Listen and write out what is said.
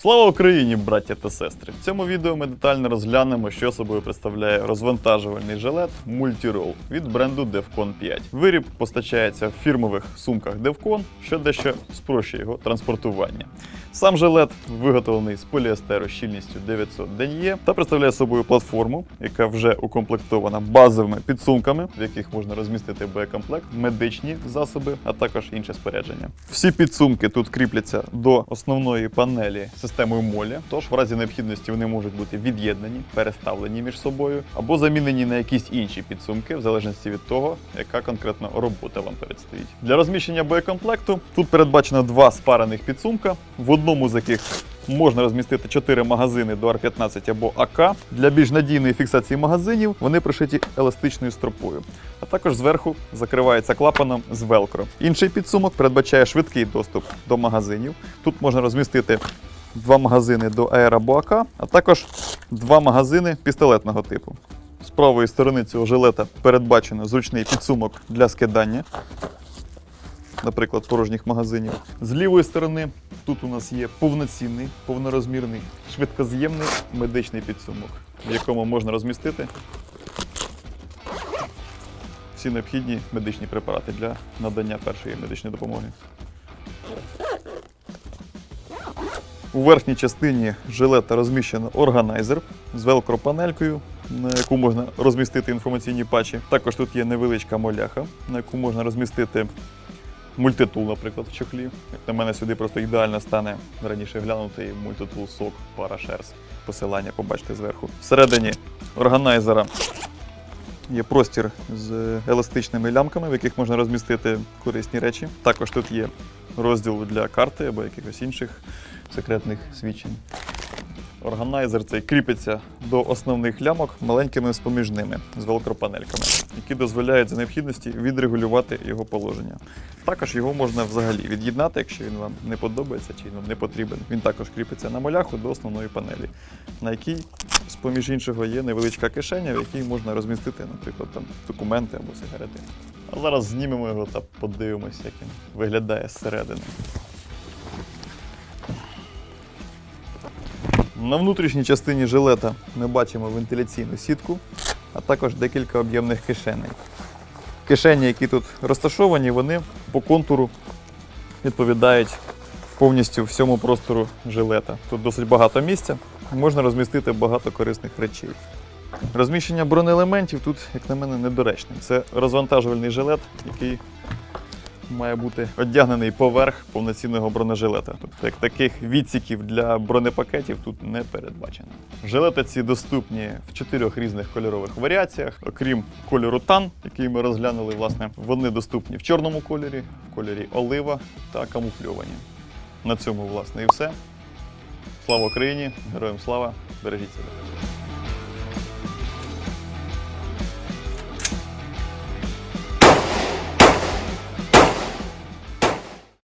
Слава Україні, браття та сестри! В цьому відео ми детально розглянемо, що собою представляє розвантажувальний жилет Multiroll від бренду Devcon 5. Виріб постачається в фірмових сумках Devcon, що дещо спрощує його транспортування. Сам жилет виготовлений з поліестеру щільністю 900 ден'є та представляє собою платформу, яка вже укомплектована базовими підсумками, в яких можна розмістити боєкомплект, медичні засоби, а також інше спорядження. Всі підсумки тут кріпляться до основної панелі системою молі, тож в разі необхідності вони можуть бути від'єднані, переставлені між собою або замінені на якісь інші підсумки, в залежності від того, яка конкретно робота вам передстоїть. Для розміщення боєкомплекту тут передбачено два спарених підсумка, в одному з яких Можна розмістити 4 магазини до R15 або АК. Для більш надійної фіксації магазинів вони пришиті еластичною стропою, а також зверху закривається клапаном з велкро. Інший підсумок передбачає швидкий доступ до магазинів. Тут можна розмістити два магазини до АК, а також два магазини пістолетного типу. З правої сторони цього жилета передбачено зручний підсумок для скидання наприклад, порожніх магазинів. З лівої сторони тут у нас є повноцінний, повнорозмірний, швидкоз'ємний медичний підсумок, в якому можна розмістити всі необхідні медичні препарати для надання першої медичної допомоги. У верхній частині жилета розміщено органайзер з велкропанелькою, на яку можна розмістити інформаційні патчі. Також тут є невеличка моляха, на яку можна розмістити мультитул, наприклад, в чохлі. Як на мене сюди просто ідеально стане раніше глянутий мультитул сок пара шерс. Посилання побачите зверху. Всередині органайзера є простір з еластичними лямками, в яких можна розмістити корисні речі. Також тут є розділ для карти або якихось інших секретних свідчень. Органайзер цей кріпиться до основних лямок маленькими споміжними з велкропанельками, які дозволяють за необхідності відрегулювати його положення. Також його можна взагалі від'єднати, якщо він вам не подобається чи не потрібен. Він також кріпиться на моляху до основної панелі, на якій, з-поміж іншого, є невеличка кишеня, в якій можна розмістити, наприклад, там, документи або сигарети. А зараз знімемо його та подивимося, як він виглядає зсередини. На внутрішній частині жилета ми бачимо вентиляційну сітку, а також декілька об'ємних кишеней. Кишені, які тут розташовані, вони по контуру відповідають повністю всьому простору жилета. Тут досить багато місця, можна розмістити багато корисних речей. Розміщення бронеелементів тут, як на мене, недоречне. Це розвантажувальний жилет, який має бути одягнений поверх повноцінного бронежилета. Тобто як таких відсіків для бронепакетів тут не передбачено. Жилети ці доступні в чотирьох різних кольорових варіаціях, окрім кольору тан, який ми розглянули, власне, вони доступні в чорному кольорі, в кольорі олива та камуфльовані. На цьому, власне, і все. Слава Україні! Героям слава! Бережіть себе!